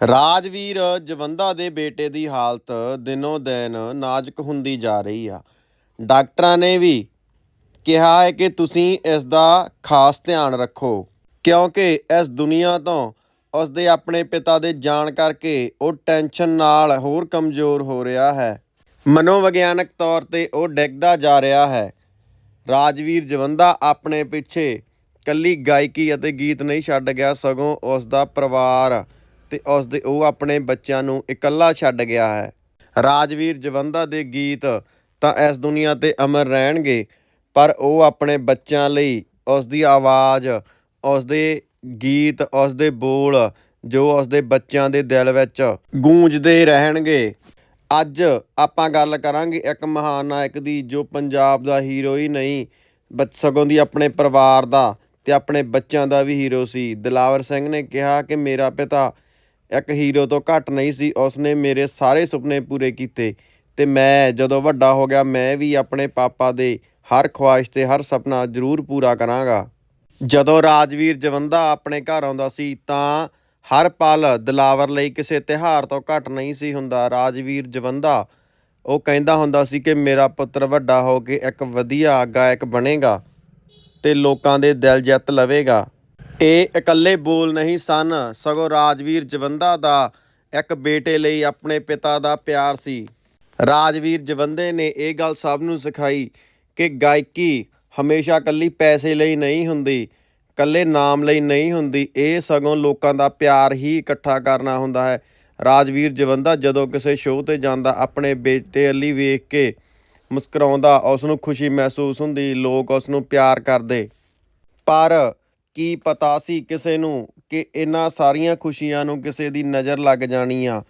ਰਾਜਵੀਰ ਜਵੰਦਾ ਦੇ ਬੇਟੇ ਦੀ ਹਾਲਤ ਦਿਨੋ ਦਿਨ ਨਾਜ਼ੁਕ ਹੁੰਦੀ ਜਾ ਰਹੀ ਆ। ਡਾਕਟਰਾਂ ਨੇ ਵੀ ਕਿਹਾ ਹੈ ਕਿ ਤੁਸੀਂ ਇਸ ਦਾ ਖਾਸ ਧਿਆਨ ਰੱਖੋ, ਕਿਉਂਕਿ ਇਸ ਦੁਨੀਆ ਤੋਂ ਉਸ ਦੇ ਆਪਣੇ ਪਿਤਾ ਦੇ ਜਾਣ ਕਰਕੇ ਉਹ ਟੈਨਸ਼ਨ ਨਾਲ ਹੋਰ ਕਮਜ਼ੋਰ ਹੋ ਰਿਹਾ ਹੈ। ਮਨੋਵਿਗਿਆਨਕ ਤੌਰ ਤੇ ਉਹ ਡਿੱਗਦਾ ਜਾ ਰਿਹਾ ਹੈ। ਰਾਜਵੀਰ ਜਵੰਦਾ ਆਪਣੇ ਪਿੱਛੇ ਕੱਲੀ ਗਾਇਕੀ ਅਤੇ ਗੀਤ ਨਹੀਂ ਛੱਡ ਗਿਆ, ਸਗੋਂ ਉਸ ਦਾ ਪਰਿਵਾਰ ਤੇ ਉਸ ਦੇ ਉਹ ਆਪਣੇ ਬੱਚਿਆਂ ਨੂੰ ਇਕੱਲਾ ਛੱਡ ਗਿਆ ਹੈ। ਰਾਜਵੀਰ ਜਵੰਦਾ ਦੇ ਗੀਤ ਤਾਂ ਇਸ ਦੁਨੀਆ ਤੇ ਅਮਰ ਰਹਿਣਗੇ, ਪਰ ਉਹ ਆਪਣੇ ਬੱਚਿਆਂ ਲਈ ਉਸ ਦੀ ਆਵਾਜ਼ ਉਸ ਦੇ ਗੀਤ ਉਸ ਦੇ ਬੋਲ, ਜੋ ਉਸ ਦੇ ਬੱਚਿਆਂ ਦੇ ਦਿਲ ਵਿੱਚ ਗੂੰਜਦੇ ਰਹਿਣਗੇ। ਅੱਜ ਆਪਾਂ ਗੱਲ ਕਰਾਂਗੇ ਇੱਕ ਮਹਾਨ ਨਾਇਕ ਦੀ, ਜੋ ਪੰਜਾਬ ਦਾ ਹੀਰੋ ਹੀ ਨਹੀਂ, ਬਚ ਸਗੋਂ ਦੀ ਆਪਣੇ ਪਰਿਵਾਰ ਦਾ ਤੇ ਆਪਣੇ ਬੱਚਿਆਂ ਦਾ ਵੀ ਹੀਰੋ ਸੀ। ਦਿਲਾਵਰ ਸਿੰਘ ਨੇ ਕਿਹਾ ਕਿ, ਮੇਰਾ ਪਿਤਾ ਇੱਕ ਹੀਰੋ ਤੋਂ ਘੱਟ ਨਹੀਂ ਸੀ, ਉਸਨੇ ਮੇਰੇ ਸਾਰੇ ਸੁਪਨੇ ਪੂਰੇ ਕੀਤੇ ਤੇ ਮੈਂ ਜਦੋਂ ਵੱਡਾ ਹੋ ਗਿਆ, ਮੈਂ ਵੀ ਆਪਣੇ ਪਾਪਾ ਦੇ ਹਰ ਖੁਆਇਸ਼ ਤੇ ਹਰ ਸੁਪਨਾ ਜ਼ਰੂਰ ਪੂਰਾ ਕਰਾਂਗਾ। ਜਦੋਂ ਰਾਜਵੀਰ ਜਵੰਦਾ ਆਪਣੇ ਘਰ ਆਉਂਦਾ ਸੀ, ਤਾਂ ਹਰ ਪਲ ਦਿਲਾਵਰ ਲਈ ਕਿਸੇ ਤਿਹਾਰ ਤੋਂ ਘੱਟ ਨਹੀਂ ਸੀ ਹੁੰਦਾ। ਰਾਜਵੀਰ ਜਵੰਦਾ, ਉਹ ਕਹਿੰਦਾ ਹੁੰਦਾ ਸੀ ਕਿ ਮੇਰਾ ਪੁੱਤਰ ਵੱਡਾ ਹੋ ਕੇ ਇੱਕ ਵਧੀਆ ਗਾਇਕ ਬਣੇਗਾ ਤੇ ਲੋਕਾਂ ਦੇ ਦਿਲ ਜਿੱਤ ਲਵੇਗਾ। ਇਹ ਇਕੱਲੇ ਬੋਲ ਨਹੀਂ ਸਨ। ਸਗੋਂ ਰਾਜਵੀਰ ਜਵੰਦਾ ਦਾ ਇੱਕ ਬੇਟੇ ਲਈ ਆਪਣੇ ਪਿਤਾ ਦਾ ਪਿਆਰ ਸੀ। ਰਾਜਵੀਰ ਜਵੰਦੇ ਨੇ ਇਹ ਗੱਲ ਸਭ ਨੂੰ ਸਿਖਾਈ ਕਿ ਗਾਇਕੀ ਹਮੇਸ਼ਾ ਇਕੱਲੀ ਪੈਸੇ ਲਈ ਨਹੀਂ ਹੁੰਦੀ, ਇਕੱਲੇ ਨਾਮ ਲਈ ਨਹੀਂ ਹੁੰਦੀ। ਇਹ ਸਗੋਂ ਲੋਕਾਂ ਦਾ ਪਿਆਰ ਹੀ ਇਕੱਠਾ ਕਰਨਾ ਹੁੰਦਾ ਹੈ। ਰਾਜਵੀਰ ਜਵੰਦਾ ਜਦੋਂ ਕਿਸੇ ਸ਼ੋਅ ਤੇ ਜਾਂਦਾ, ਆਪਣੇ ਬੇਟੇ ਅਲੀ ਵੇਖ ਕੇ ਮੁਸਕਰਾਉਂਦਾ ਉਸ ਨੂੰ ਖੁਸ਼ੀ ਮਹਿਸੂਸ ਹੁੰਦੀ, ਲੋਕ ਉਸ ਨੂੰ ਪਿਆਰ ਕਰਦੇ। ਪਰ ਕੀ ਪਤਾ ਸੀ ਕਿਸੇ ਨੂੰ ਕਿ ਇਹਨਾਂ ਸਾਰੀਆਂ ਖੁਸ਼ੀਆਂ ਨੂੰ ਕਿਸੇ ਦੀ ਨਜ਼ਰ ਲੱਗ ਜਾਣੀ ਆ?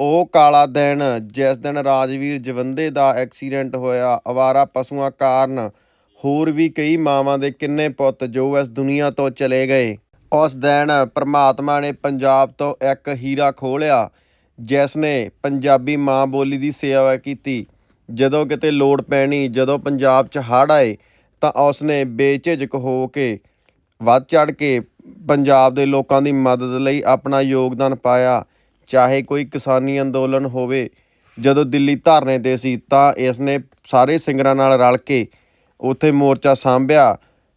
ਉਹ ਕਾਲਾ ਦਿਨ, ਜਿਸ ਦਿਨ ਰਾਜਵੀਰ ਜਵੰਦੇ ਦਾ ਐਕਸੀਡੈਂਟ ਹੋਇਆ, ਅਵਾਰਾ ਪਸ਼ੂਆਂ ਕਾਰਨ, ਹੋਰ ਵੀ ਕਈ ਮਾਵਾਂ ਦੇ ਕਿੰਨੇ ਪੁੱਤ ਜੋ ਇਸ ਦੁਨੀਆ ਤੋਂ ਚਲੇ ਗਏ। ਉਸ ਦਿਨ ਪ੍ਰਮਾਤਮਾ ਨੇ ਪੰਜਾਬ ਤੋਂ ਇੱਕ ਹੀਰਾ ਖੋਲਿਆ, ਜਿਸ ਨੇ ਪੰਜਾਬੀ ਮਾਂ ਬੋਲੀ ਦੀ ਸੇਵਾ ਕੀਤੀ। ਜਦੋਂ ਕਿਤੇ ਲੋੜ ਪੈਣੀ, ਜਦੋਂ ਪੰਜਾਬ 'ਚ ਹੜ੍ਹ ਆਏ, ਤਾਂ ਉਸ ਨੇ ਬੇਝਿਜਕ ਹੋ ਕੇ ਵੱਧ ਚੜ੍ਹ ਕੇ ਪੰਜਾਬ ਦੇ ਲੋਕਾਂ ਦੀ ਮਦਦ ਲਈ ਆਪਣਾ ਯੋਗਦਾਨ ਪਾਇਆ। ਚਾਹੇ ਕੋਈ ਕਿਸਾਨੀ ਅੰਦੋਲਨ ਹੋਵੇ, ਜਦੋਂ ਦਿੱਲੀ ਧਰਨੇ ਤੇ ਸੀ, ਤਾਂ ਇਸ ਨੇ ਸਾਰੇ ਸਿੰਗਰਾਂ ਨਾਲ ਰਲ ਕੇ ਉੱਥੇ ਮੋਰਚਾ ਸਾਂਭਿਆ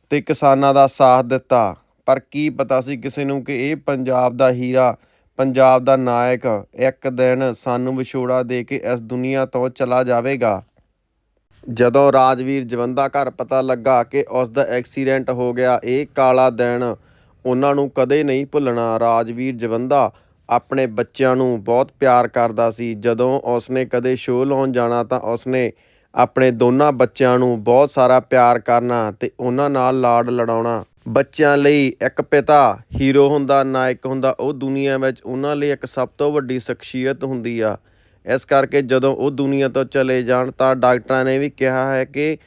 ਤੇ ਕਿਸਾਨਾਂ ਦਾ ਸਾਥ ਦਿੱਤਾ। ਪਰ ਕੀ ਪਤਾ ਸੀ ਕਿਸੇ ਨੂੰ ਕਿ ਇਹ ਪੰਜਾਬ ਦਾ ਹੀਰਾ, ਪੰਜਾਬ ਦਾ ਨਾਇਕ ਇੱਕ ਦਿਨ ਸਾਨੂੰ ਵਿਛੋੜਾ ਦੇ ਕੇ ਇਸ ਦੁਨੀਆ ਤੋਂ ਚਲਾ ਜਾਵੇਗਾ। ਜਦੋਂ ਰਾਜਵੀਰ ਜਵੰਦਾ ਘਰ ਪਤਾ ਲੱਗਾ ਕਿ ਉਸ ਦਾ ਐਕਸੀਡੈਂਟ ਹੋ ਗਿਆ, ਇਹ ਕਾਲਾ ਦਿਨ ਉਹਨਾਂ ਨੂੰ ਕਦੇ ਨਹੀਂ ਭੁੱਲਣਾ। ਰਾਜਵੀਰ ਜਵੰਦਾ ਆਪਣੇ ਬੱਚਿਆਂ ਨੂੰ ਬਹੁਤ ਪਿਆਰ ਕਰਦਾ ਸੀ। ਜਦੋਂ ਉਸਨੇ ਕਦੇ ਸ਼ੋਅ ਲਾਉਣ ਜਾਣਾ ਤਾਂ ਉਸਨੇ ਆਪਣੇ ਦੋਨਾਂ ਬੱਚਿਆਂ ਨੂੰ ਬਹੁਤ ਸਾਰਾ ਪਿਆਰ ਕਰਨਾ ਤੇ ਉਹਨਾਂ ਨਾਲ ਲਾਡ ਲੜਾਉਣਾ। ਬੱਚਿਆਂ ਲਈ ਇੱਕ ਪਿਤਾ ਹੀਰੋ ਹੁੰਦਾ, ਨਾਇਕ ਹੁੰਦਾ, ਉਹ ਦੁਨੀਆ ਵਿੱਚ ਉਹਨਾਂ ਲਈ ਇੱਕ ਸਭ ਤੋਂ ਵੱਡੀ ਸ਼ਖਸੀਅਤ ਹੁੰਦੀ ਆ। ਇਸ ਕਰਕੇ ਜਦੋਂ ਉਹ ਦੁਨੀਆ ਤੋਂ ਚਲੇ ਜਾਣ ਤਾਂ ਡਾਕਟਰਾਂ ਨੇ ਵੀ ਕਿਹਾ ਹੈ ਕਿ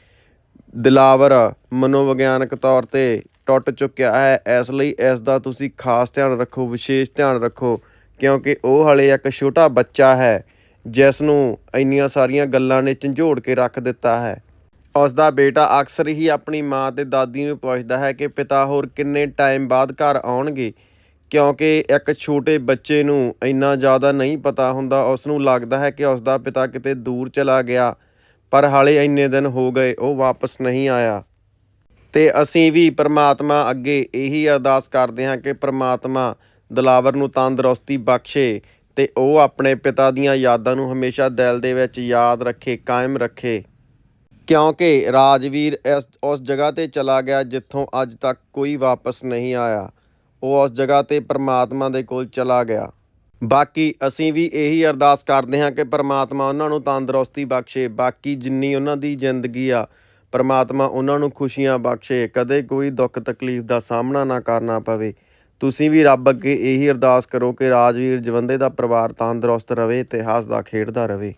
ਦਿਲਾਵਰ ਮਨੋਵਿਗਿਆਨਕ ਤੌਰ ਤੇ ਟੁੱਟ ਚੁੱਕਿਆ ਹੈ। ਇਸ ਲਈ ਇਸ ਦਾ ਤੁਸੀਂ ਖਾਸ ਧਿਆਨ ਰੱਖੋ, ਵਿਸ਼ੇਸ਼ ਧਿਆਨ ਰੱਖੋ, ਕਿਉਂਕਿ ਉਹ ਹਲੇ ਇੱਕ ਛੋਟਾ ਬੱਚਾ ਹੈ, ਜਿਸ ਨੂੰ ਇੰਨੀਆਂ ਸਾਰੀਆਂ ਗੱਲਾਂ ਨੇ ਝੰਜੋੜ ਕੇ ਰੱਖ ਦਿੱਤਾ ਹੈ। ਉਸ ਦਾ ਬੇਟਾ ਅਕਸਰ ਹੀ ਆਪਣੀ ਮਾਂ ਤੇ ਦਾਦੀ ਨੂੰ ਪੁੱਛਦਾ ਹੈ ਕਿ ਪਿਤਾ ਹੋਰ ਕਿੰਨੇ ਟਾਈਮ ਬਾਅਦ ਘਰ ਆਉਣਗੇ। ਕਿਉਂਕਿ ਇੱਕ ਛੋਟੇ ਬੱਚੇ ਨੂੰ ਇੰਨਾ ਜ਼ਿਆਦਾ ਨਹੀਂ ਪਤਾ ਹੁੰਦਾ ਉਸ ਨੂੰ ਲੱਗਦਾ ਹੈ ਕਿ ਉਸ ਦਾ ਪਿਤਾ ਕਿਤੇ ਦੂਰ ਚਲਾ ਗਿਆ, ਪਰ ਹਾਲੇ ਇੰਨੇ ਦਿਨ ਹੋ ਗਏ, ਉਹ ਵਾਪਸ ਨਹੀਂ ਆਇਆ। ਤੇ ਅਸੀਂ ਵੀ ਪ੍ਰਮਾਤਮਾ ਅੱਗੇ ਇਹੀ ਅਰਦਾਸ ਕਰਦੇ ਹਾਂ ਕਿ ਪ੍ਰਮਾਤਮਾ ਦਲਾਵਰ ਨੂੰ ਤੰਦਰੁਸਤੀ ਬਖਸ਼ੇ ਤੇ ਉਹ ਆਪਣੇ ਪਿਤਾ ਦੀਆਂ ਯਾਦਾਂ ਨੂੰ ਹਮੇਸ਼ਾ ਦਿਲ ਦੇ ਵਿੱਚ ਯਾਦ ਰੱਖੇ, ਕਾਇਮ ਰੱਖੇ। ਕਿਉਂਕਿ ਰਾਜਵੀਰ ਇਸ, ਉਸ ਜਗ੍ਹਾ ਤੇ ਚਲਾ ਗਿਆ ਜਿੱਥੋਂ ਅੱਜ ਤੱਕ ਕੋਈ ਵਾਪਸ ਨਹੀਂ ਆਇਆ। ਉਹ ਉਸ ਜਗ੍ਹਾ ਤੇ ਪਰਮਾਤਮਾ ਦੇ ਕੋਲ ਚਲਾ ਗਿਆ। ਬਾਕੀ ਅਸੀਂ ਵੀ ਇਹੀ ਅਰਦਾਸ ਕਰਦੇ ਹਾਂ ਕਿ ਪਰਮਾਤਮਾ ਉਹਨਾਂ ਨੂੰ ਤੰਦਰੁਸਤੀ ਬਖਸ਼ੇ। ਬਾਕੀ ਜਿੰਨੀ ਉਹਨਾਂ ਦੀ ਜ਼ਿੰਦਗੀ ਆ, ਪਰਮਾਤਮਾ ਉਹਨਾਂ ਨੂੰ ਖੁਸ਼ੀਆਂ ਬਖਸ਼ੇ। ਕਦੇ ਕੋਈ ਦੁੱਖ ਤਕਲੀਫ ਦਾ ਸਾਹਮਣਾ ਨਾ ਕਰਨਾ ਪਵੇ। ਤੁਸੀਂ ਵੀ ਰੱਬ ਅੱਗੇ ਇਹੀ ਅਰਦਾਸ ਕਰੋ ਕਿ ਰਾਜਵੀਰ ਜਵੰਦੇ ਦਾ ਪਰਿਵਾਰ ਤੰਦਰੁਸਤ ਰਵੇ ਤੇ ਹੱਸਦਾ ਖੇਡਦਾ ਰਵੇ